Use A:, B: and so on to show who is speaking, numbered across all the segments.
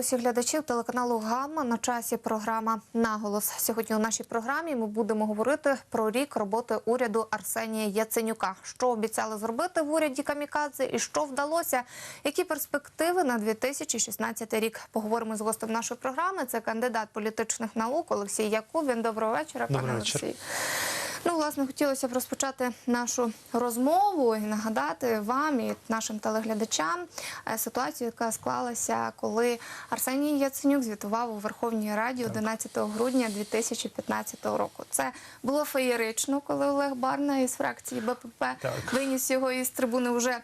A: усіх глядачів телеканалу Гамма на часі програма Наголос. Сьогодні у нашій програмі ми будемо говорити про рік роботи уряду Арсенія Яценюка. Що обіцяли зробити в уряді Камікадзе і що вдалося? Які перспективи на 2016 рік? Поговоримо з гостем нашої програми. Це кандидат політичних наук Олексій Якубін. Доброго вечора, пане
B: вечір.
A: Олексій. Ну, власне, хотілося б розпочати нашу розмову і нагадати вам і нашим телеглядачам е, ситуацію, яка склалася, коли Арсеній Яценюк звітував у Верховній Раді 11 грудня 2015 року. Це було феєрично, коли Олег Барна із фракції БПП
B: Так.
A: виніс його із трибуни вже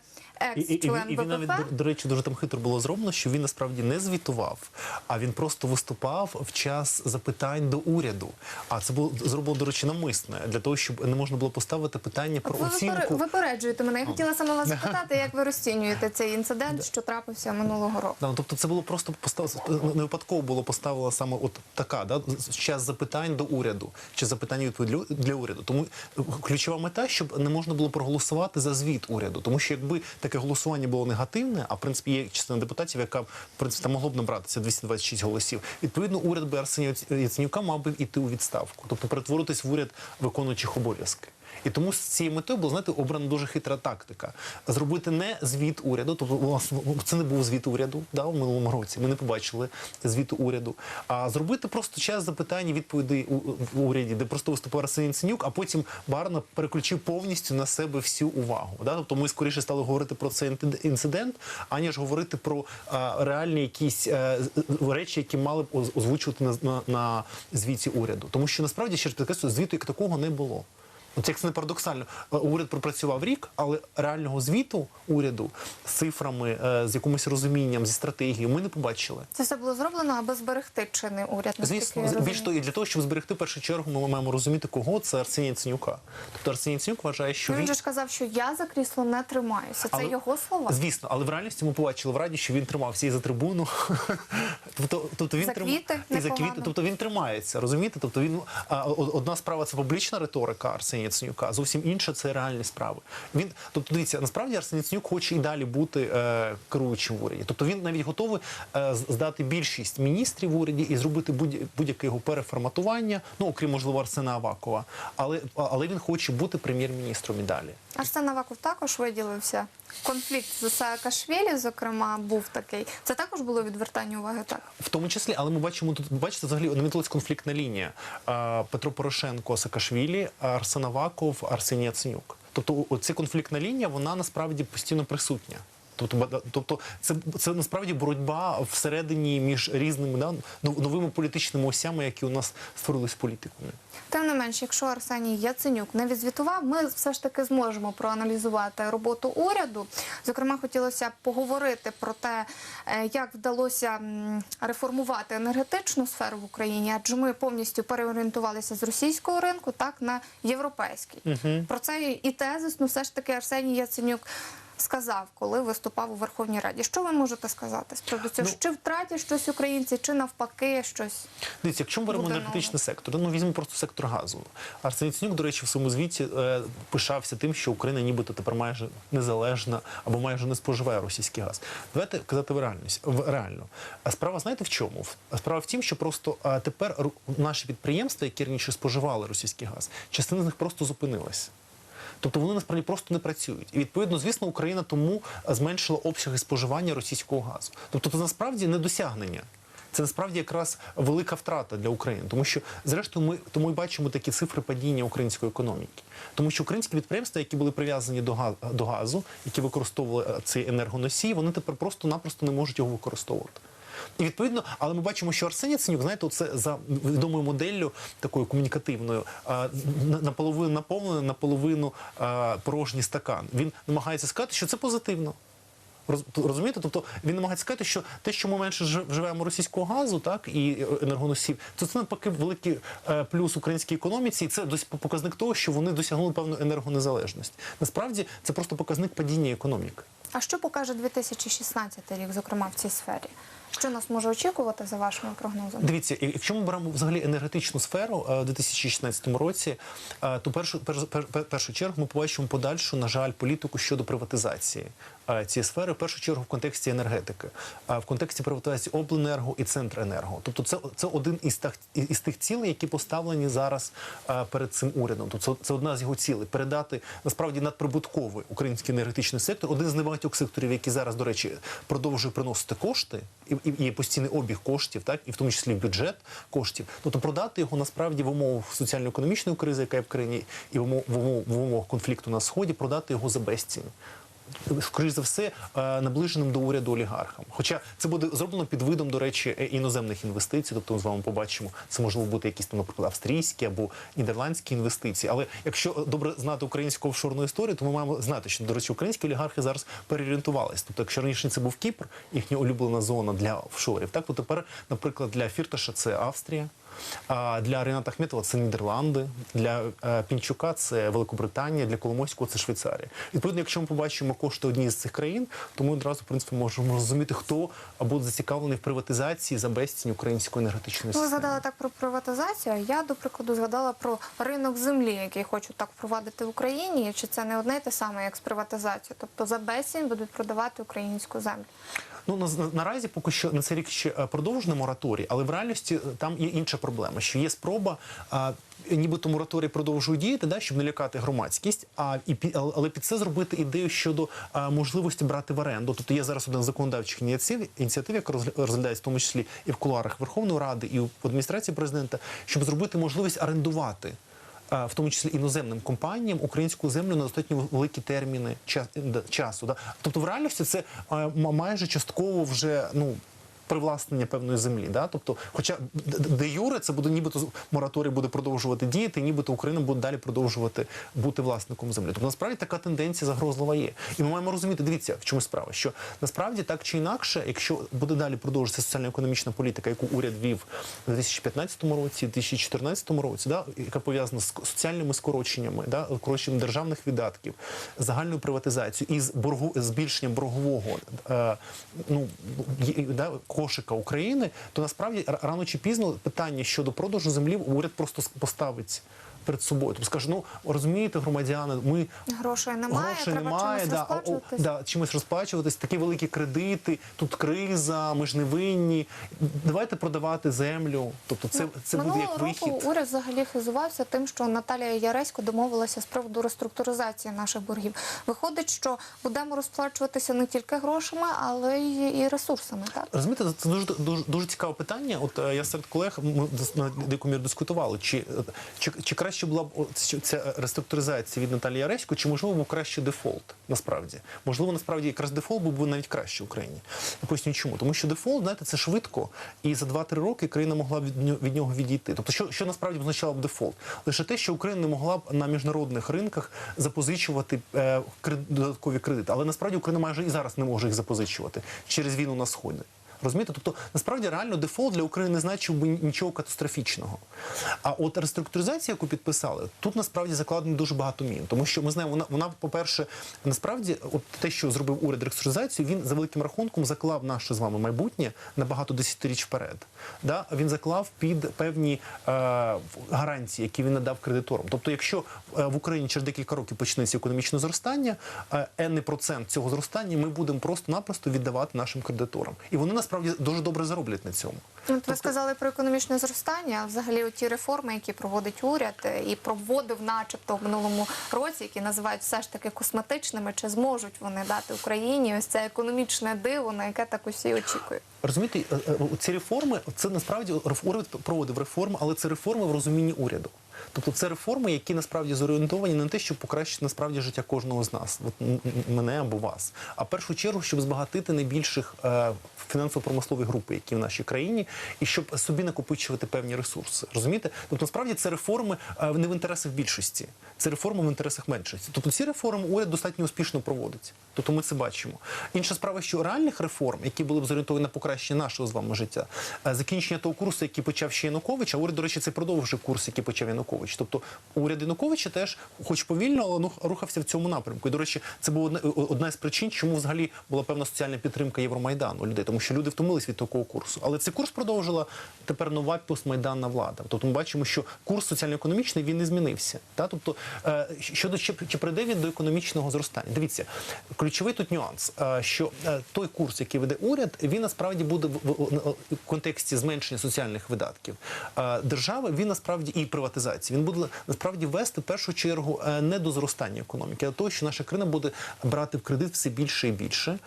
B: І, і, і, він- і він навіть, до, до речі, дуже там хитро було зроблено, що він насправді не звітував, а він просто виступав в час запитань до уряду. А це було зроблено, до речі, навмисне, для того, щоб не можна було поставити питання про
A: ви
B: оцінку.
A: випер- випереджуєте мене. Я хотіла саме вас запитати, як ви розцінюєте цей інцидент, що трапився минулого року.
B: Да, ну, тобто це було просто постав... не випадково було поставлено саме от така, да, з- час запитань до уряду чи запитання відповідь для уряду. Тому е, ключова мета, щоб не можна було проголосувати за звіт уряду. Тому що якби таке голосування було негативне, а в принципі є частина депутатів, яка в принципі там могло б набратися 226 голосів. Відповідно, уряд би Арсенія Яценюка мав би йти у відставку, тобто перетворитись в уряд виконуючих обов'язки. І тому з цією метою була знаєте, обрана дуже хитра тактика. Зробити не звіт уряду, тобто власне, це не був звіт уряду да, в минулому році. Ми не побачили звіту уряду. А зробити просто час запитань і відповідей у, в уряді, де просто виступав Арсеній Яценюк, а потім Барна переключив повністю на себе всю увагу. Да? Тобто ми скоріше стали говорити про цей інцидент, аніж говорити про реальні якісь е, речі, які мали б озвучувати на, на, на звіті уряду. Тому що насправді ще раз підкреслюю, звіту як такого не було. От як це не парадоксально, Е, уряд пропрацював рік, але реального звіту уряду з цифрами, е, з якимось розумінням, зі стратегією ми не побачили.
A: Це все було зроблено, аби зберегти чинний уряд.
B: Звісно, більш того, і для того, щоб зберегти в першу чергу, ми маємо розуміти, кого це Арсеній Яценюка. Тобто Арсеній Яценюк вважає, що
A: Ну,
B: він
A: Він же ж казав, що я за крісло не тримаюся. Це
B: Але-
A: його слова.
B: Звісно, але в реальності ми побачили в раді, що він тримався і за трибуну. тобто, тобто він
A: За
B: трима-
A: квіти
B: і за квіти. Тобто він тримається, розумієте? Тобто він одна справа це публічна риторика Арсенія Яценюка, зовсім інша це реальні справи. Він, тобто, дивіться, насправді Арсеній Яценюк хоче і далі бути е, керуючим в уряді. Тобто він навіть готовий е, здати більшість міністрів в уряді і зробити будь- будь-яке його переформатування, ну окрім можливо Арсена Авакова. Але, але він хоче бути прем'єр-міністром і далі.
A: Арсен Аваков також виділився. Конфлікт з Саакашвілі, зокрема, був такий. Це також було відвертання уваги. Так
B: В тому числі, але ми бачимо тут, бачите, взагалі намітилась конфліктна лінія. А, Петро Порошенко, Саакашвілі, Арсен Аваков, Арсеній Яценюк. Тобто, ця конфліктна лінія, вона насправді постійно присутня. Тобто, тобто це, це насправді боротьба всередині між різними да, новими політичними осями, які у нас створились політиками.
A: тим не менш, якщо Арсеній Яценюк не відзвітував, ми все ж таки зможемо проаналізувати роботу уряду. Зокрема, хотілося б поговорити про те, е, як вдалося реформувати енергетичну сферу в Україні, адже ми повністю переорієнтувалися з російського ринку так на європейський. Про це і тезисно все ж таки Арсеній Яценюк. Сказав, коли виступав у Верховній Раді. Що ви можете сказати з приводу цього?
B: Ну,
A: чи втратять щось українці, чи навпаки щось?
B: Дивіться, якщо ми беремо енергетичний сектор, ну візьмемо просто сектор газу. Арсеній Яценюк, до речі, в своєму звіті е, пишався тим, що Україна нібито тепер майже незалежна або майже не споживає російський газ. Давайте казати в реальність в реально. А справа знаєте в чому? Справа в тім, що просто е, тепер наші підприємства, які раніше споживали російський газ, частина з них просто зупинилась. Тобто вони насправді просто не працюють. І відповідно, звісно, Україна тому зменшила обсяги споживання російського газу. Тобто, це насправді не досягнення. Це насправді якраз велика втрата для України, тому що зрештою ми тому і бачимо такі цифри падіння української економіки. Тому що українські підприємства, які були прив'язані до газу, до газу, які використовували е, цей енергоносій, вони тепер просто-напросто не можуть його використовувати. І відповідно, але ми бачимо, що Арсеній Яценюк, знаєте, це за відомою моделлю такою комунікативною, наполовину наповнений, наполовину порожній стакан. Він намагається сказати, що це позитивно. Розумієте? Тобто він намагається сказати, що те, що ми менше жи- вживаємо російського газу, так і е, енергоносів, то це навпаки великий е, плюс українській економіці, і це показник того, що вони досягнули певну енергонезалежність. Насправді це просто показник падіння економіки.
A: А що покаже 2016 рік, зокрема в цій сфері? Що нас може очікувати за вашими прогнозами?
B: Дивіться, якщо ми беремо взагалі енергетичну сферу е, в 2016 році, е, то першу першу, першу чергу ми побачимо подальшу, на жаль, політику щодо приватизації е, цієї сфери в першу чергу в контексті енергетики, а в контексті приватизації обленерго і центренерго. Тобто, це, це один із тих, із тих цілей, які поставлені зараз е, перед цим урядом. Тобто це, одна з його цілей передати насправді надприбутковий український енергетичний сектор, один з небагатьох секторів, який зараз, до речі, продовжує приносити кошти і, і, і постійний обіг коштів, так і в тому числі бюджет коштів. Тобто продати його насправді в умовах соціально-економічної кризи, яка є в країні, і в умов- в умов- в умовах конфлікту на сході, продати його за безцінь. Скоріше за все, е, наближеним до уряду олігархам. Хоча це буде зроблено під видом, до речі, е, іноземних інвестицій. Тобто ми з вами побачимо, це можливо бути якісь там, наприклад, австрійські або нідерландські інвестиції. Але якщо добре знати українську офшорну історію, то ми маємо знати, що до речі, українські олігархи зараз переорієнтувалися. Тобто, якщо раніше це був Кіпр, їхня улюблена зона для офшорів, так то тепер, наприклад, для Фірташа це Австрія. А для Рената Ахметова це Нідерланди, для е, Пінчука це Великобританія, для Коломойського це Швейцарія. Відповідно, якщо ми побачимо кошти однієї з цих країн, то ми одразу в принципі можемо розуміти, хто буде зацікавлений в приватизації за безцінь української енергетичної
A: Ну, Ви згадали так про приватизацію. а Я, до прикладу, згадала про ринок землі, який хочуть так впровадити в Україні. Чи це не одне й те саме, як з приватизацією? Тобто за безцінь будуть продавати українську землю.
B: Ну на, на- наразі поки що на цей рік ще е, продовжений мораторій, але в реальності е, там є інша проблема, що є спроба. А, Нібито мораторій продовжує діяти, да, щоб не лякати громадськість, а і але- під це зробити ідею щодо а, можливості брати в оренду. Тобто є зараз один законодавчих ініціатив, ініціатив, яка розгля- розглядається в тому числі і в кулуарах Верховної Ради, і в адміністрації президента, щоб зробити можливість орендувати в тому числі іноземним компаніям українську землю на достатньо великі терміни часу. Да? Тобто в реальності це а, майже частково вже ну. Привласнення певної землі, да, тобто, хоча де юре це буде нібито мораторій буде продовжувати діяти, нібито Україна буде далі продовжувати бути власником землі. Тобто насправді така тенденція загрозлива є. І ми маємо розуміти, дивіться, в чому справа, що насправді так чи інакше, якщо буде далі продовжуватися соціально-економічна політика, яку уряд вів у 2015 році, 2014 році, да, яка пов'язана з соціальними скороченнями, да, скороченням державних видатків, загальною приватизацією і з боргу збільшенням боргового е, ну, да, кошика України, то насправді рано чи пізно питання щодо продажу землі уряд просто поставиться. поставить. Перед собою, тобто скаже, ну розумієте, громадяни, ми
A: Грошей немає,
B: грошей
A: треба
B: немає,
A: чимось
B: да, о- о,
A: розплачуватись.
B: да, чимось розплачуватись, такі великі кредити, тут криза, ми ж не винні. Давайте продавати землю. Тобто, це, це буде як
A: року
B: вихід.
A: уряд взагалі хизувався тим, що Наталія Яресько домовилася з приводу реструктуризації наших боргів. Виходить, що будемо розплачуватися не тільки грошами, але й і ресурсами. Так
B: Розумієте, це дуже дуже, дуже цікаве питання. От е, я серед колег ми на деяку міру дискутували, чи, е, чи, чи краще була б ця- реструктуризація від Наталії Яресько, чи можливо був краще дефолт? Насправді можливо, насправді якраз дефолт був би навіть краще в Україні. Я поясню, чому тому, що дефолт, знаєте, це швидко, і за 2-3 роки країна могла б від нього, від нього відійти. Тобто, що, що насправді означало б дефолт? Лише те, що Україна не могла б на міжнародних ринках запозичувати е, додаткові кредити, але насправді Україна майже і зараз не може їх запозичувати через війну на сході. Розумієте? Тобто, насправді реально дефолт для України не значив би нічого катастрофічного. А от реструктуризація, яку підписали, тут насправді закладено дуже багато мін. Тому що ми знаємо, вона, вона по-перше, насправді, от те, що зробив уряд реструктуризацію, він за великим рахунком заклав наше з вами майбутнє на багато десятиріч вперед. Да? Він заклав під певні е, гарантії, які він надав кредиторам. Тобто, якщо е, в Україні через декілька років почнеться економічне зростання, енний процент цього зростання ми будемо просто-напросто віддавати нашим кредиторам. І вони насправді дуже добре зароблять на цьому.
A: От ви сказали про економічне зростання. Взагалі, ті реформи, які проводить уряд е, і проводив, начебто, в минулому році, які називають все ж таки косметичними, чи зможуть вони дати Україні ось це економічне диво, на яке так усі очікують.
B: Розумієте, е, е, ці реформи це насправді уряд проводив реформи, але це реформи в розумінні уряду. Тобто це реформи, які насправді зорієнтовані не на те, щоб покращити насправді життя кожного з нас, от мене або вас, а в першу чергу, щоб збагатити найбільших е, фінансово-промислові групи, які в нашій країні, і щоб собі накопичувати певні ресурси. Розумієте? Тобто, насправді це реформи е, не в інтересах більшості, це реформи в інтересах меншості. Тобто ці реформи уряд достатньо успішно проводить. Тобто ми це бачимо. Інша справа, що реальних реформ, які були б зорієнтовані на покращення нашого з вами життя, е, закінчення того курсу, який почав ще Янукович, а уряд, до речі, це продовжив курс, який почав Янукович. Янукович. Тобто уряд Януковича теж, хоч повільно, але ну, рухався в цьому напрямку. І до речі, це була одна, з причин, чому взагалі була певна соціальна підтримка Євромайдану людей, тому що люди втомились від такого курсу. Але цей курс продовжила тепер нова постмайданна влада. Тобто ми бачимо, що курс соціально-економічний він не змінився. Та? Тобто, е, щодо чи, чи прийде він до економічного зростання? Дивіться, ключовий тут нюанс, е, що е, той курс, який веде уряд, він насправді буде в, контексті зменшення соціальних видатків держави. Він насправді і приватизації. Він буде насправді вести в першу чергу е, не до зростання економіки, а до того, що наша країна буде брати в кредит все більше і більше.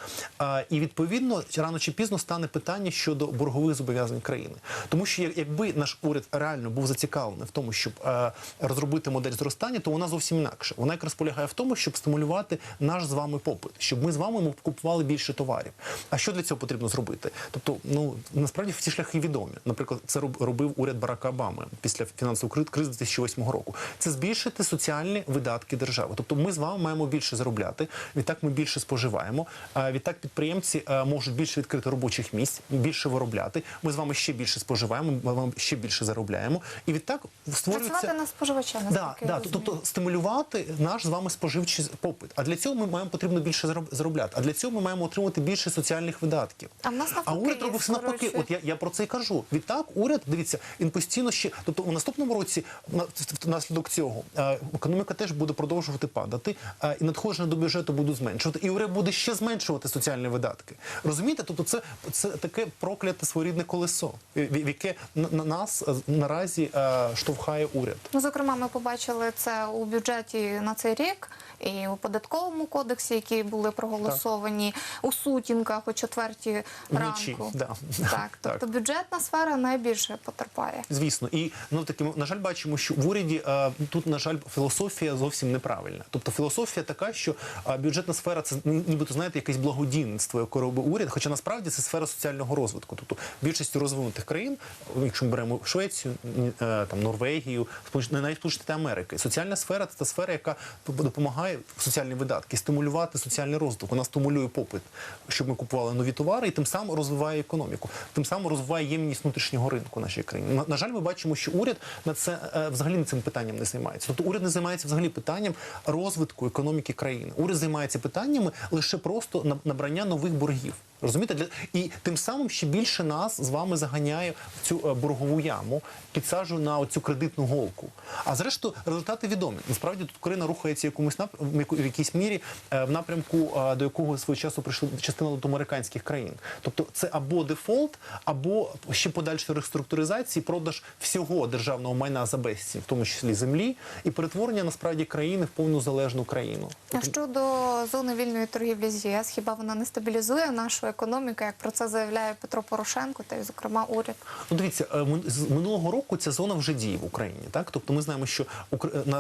B: І відповідно рано чи пізно стане питання щодо боргових зобов'язань країни, тому що якби наш уряд реально був зацікавлений в тому, щоб е, розробити модель зростання, то вона зовсім інакша. Вона якраз полягає в тому, щоб стимулювати наш з вами попит, щоб ми з вами купували більше товарів. А що для цього потрібно зробити? Тобто, ну насправді ці шляхи відомі. Наприклад, це робив уряд Барака Обами після фінансової кризи 2008 року. Це збільшити соціальні видатки держави. Тобто, ми з вами маємо більше заробляти. Відтак ми більше споживаємо. Відтак підприємці е, можуть більше відкрити робочих місць, більше виробляти. Ми з вами ще більше споживаємо. Ми з вами ще більше заробляємо. І відтак створюється
A: Працювати на споживача,
B: Да,
A: наскільки я
B: да, тобто стимулювати наш з вами споживчий попит. А для цього ми маємо потрібно більше зароб- заробляти. А для цього ми маємо отримати більше соціальних видатків.
A: А в нас
B: А уряд робив все навпаки. От я, я про це і кажу. Відтак, уряд, дивіться, він постійно ще, тобто у наступному році, на- внаслідок цього, е, економіка теж буде продовжувати падати, е, і надходження до бюджету будуть зменшувати, і уряд буде ще зменшувати соціальні видатки. Розумієте? Тобто, це, це таке прокляте своєрідне колесо, в яке на, на нас е, наразі штовхає уряд.
A: Ну, зокрема, ми побачили це у бюджеті на цей рік і у податковому кодексі, які були проголосовані у сутінках о четвертій
B: Вночі,
A: ранку.
B: да.
A: Так, тобто бюджетна сфера найбільше потерпає.
B: Звісно, і ну таки ми, на жаль, бачимо, що в уряді е, тут, на жаль, філософія зовсім неправильна. Тобто філософія така, що е, бюджетна сфера це ні- нібито знаєте якесь благодійництво, яке робить уряд. Хоча насправді це сфера соціального розвитку. Тобто в більшості розвинутих країн, якщо ми беремо Швецію, е, там Норвегію, Сполуч- навіть Сполучені Америки, соціальна сфера це та сфера, яка допомагає в соціальні видатки, стимулювати соціальний розвиток. Вона стимулює попит, щоб ми купували нові товари, і тим самим розвиває економіку, тим самим розвиває ємність внутрішнього ринку нашої країни. На, на жаль, ми бачимо, що уряд на це е, взагалі цим питанням не займається. Тобто уряд не займається взагалі питанням розвитку економіки країни. Уряд займається питаннями лише просто на- набрання нових боргів. Розумієте, для і тим самим ще більше нас з вами заганяє в цю е, боргову яму, підсаджує на цю кредитну голку. А зрештою, результати відомі. Насправді тут Україна рухається якомусь нап... в якійсь мірі е, в напрямку, е, до якого свого часу прийшли частина латиноамериканських країн. Тобто, це або дефолт, або ще подальша реструктуризація, і продаж всього державного майна за безцінь, в тому числі землі, і перетворення насправді країни в повну залежну країну.
A: А щодо зони вільної торгівлі з ЄС, хіба вона не стабілізує нашу економіку, як про це заявляє Петро Порошенко та й, зокрема, уряд?
B: Ну, дивіться, е, з минулого року ця зона вже діє в Україні. Так, тобто ми знаємо, що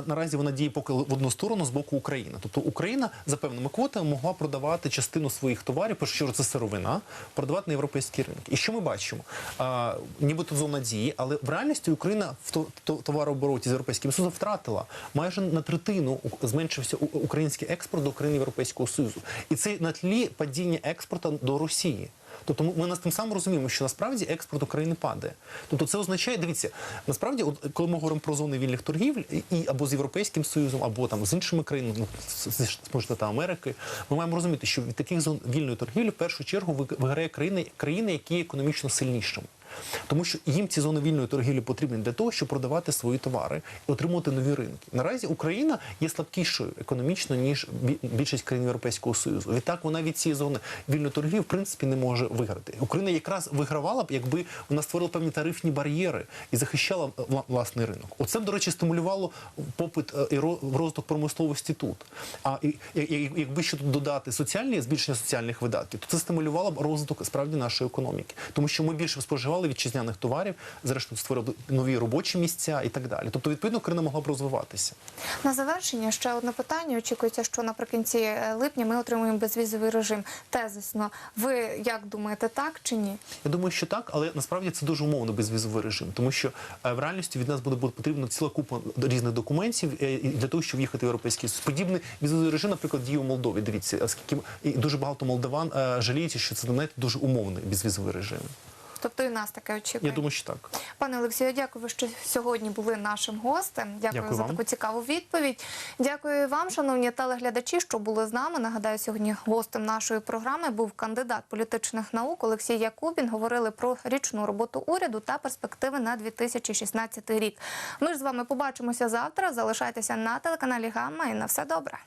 B: наразі вона діє поки в одну сторону з боку України. Тобто Україна за певними квотами могла продавати частину своїх товарів, першу чергу це сировина, продавати на європейські ринки. І що ми бачимо? А, нібито зона дії, але в реальності Україна в то- то- товарообороті з європейським союзом втратила майже на третину зменшився український експорт до країн Європейського Союзу. І це на тлі падіння експорту до Росії. Тобто ми, нас тим самим розуміємо, що насправді експорт України падає. Тобто це означає, дивіться, насправді, от коли ми говоримо про зони вільних торгівель і або з Європейським Союзом, або там з іншими країнами, ну, з- Америки, ми маємо розуміти, що від таких зон вільної торгівлі в першу чергу виграє країни, країни, які є економічно сильнішими. Тому що їм ці зони вільної торгівлі потрібні для того, щоб продавати свої товари і отримувати нові ринки. Наразі Україна є слабкішою економічно ніж більшість країн Європейського союзу. Відтак вона від цієї зони вільної торгівлі в принципі не може виграти. Україна якраз вигравала б, якби вона створила певні тарифні бар'єри і захищала е, власний ринок. Оце до речі, стимулювало попит е, і ро- розвиток промисловості тут. А якби ще тут додати соціальні збільшення соціальних видатків, то це стимулювало б розвиток справді нашої економіки, тому що ми більше споживали вітчизняних товарів, зрештою створили нові робочі місця і так далі. Тобто, відповідно, Україна могла б розвиватися.
A: На завершення ще одне питання. Очікується, що наприкінці е, липня ми отримуємо безвізовий режим. Тезисно, ви як думаєте, так чи ні?
B: Я думаю, що так, але насправді це дуже умовно безвізовий режим, тому що е, в реальності від нас буде, потрібна ціла купа різних документів е, для того, щоб в'їхати в європейський Союз. Подібний візовий режим, наприклад, діє у Молдові. Дивіться, оскільки дуже багато молдаван жаліються, що це знаєте, дуже умовний безвізовий режим.
A: Тобто і нас таке очікує.
B: Я думаю, що так.
A: Пане Олексію, дякую, що сьогодні були нашим гостем. Дякую,
B: Дякую
A: за
B: вам.
A: таку цікаву відповідь. Дякую вам, шановні телеглядачі, що були з нами. Нагадаю, сьогодні гостем нашої програми був кандидат політичних наук Олексій Якубін. Говорили про річну роботу уряду та перспективи на 2016 рік. Ми ж з вами побачимося завтра. Залишайтеся на телеканалі Гамма і на все добре.